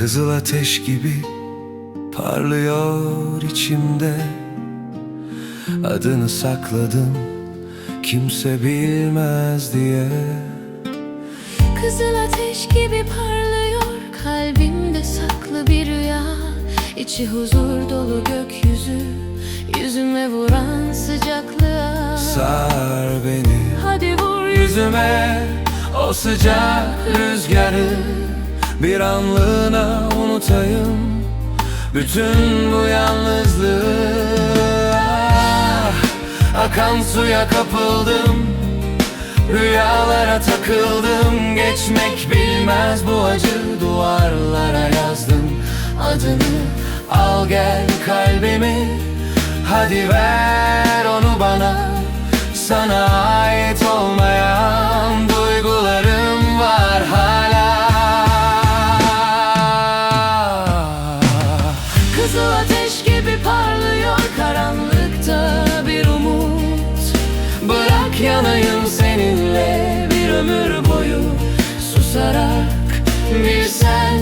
Kızıl ateş gibi parlıyor içimde. Adını sakladım kimse bilmez diye. Kızıl ateş gibi parlıyor kalbimde saklı bir rüya. İçi huzur dolu gökyüzü yüzüme vuran sıcaklığa. Sar beni. Hadi vur yüzüme. O sıcak rüzgarı Bir anlığına unutayım bütün bu yalnızlığı. Ah, Akan suya kapıldım Rüyalara takıldım. Geçmek bilmez bu acı Duvarlara yazdım Adını. Al gel kalbimi Hadi ver ateş gibi parlıyor karanlıkta bir umut. Bırak yanayım seninle bir ömür boyu. Susarak Bir sen,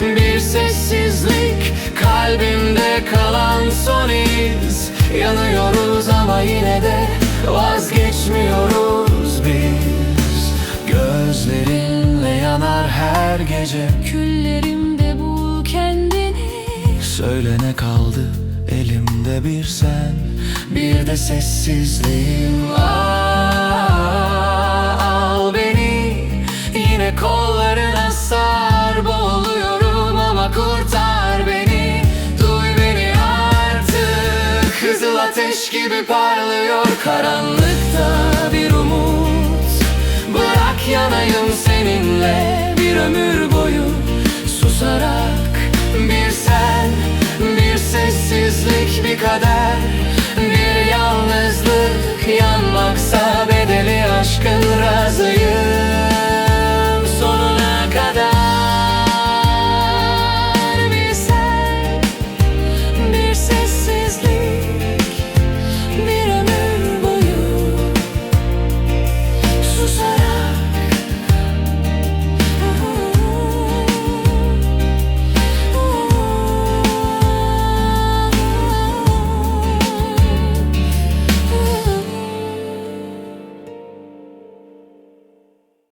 bir sessizlik. Kalbimde kalan son iz. Yanıyoruz ama yine de vazgeçmiyoruz biz. Gözlerinle yanar her gece. Kendini Söyle ne kaldı elimde bir sen Bir de sessizliğim Al beni yine kollarına sar Boğuluyorum ama kurtar beni. Duy beni artık Kızıl ateş gibi parlıyor. Karanlıkta bir umut Bırak yanayım seninle. Bir ömür boyu Susarak necessary.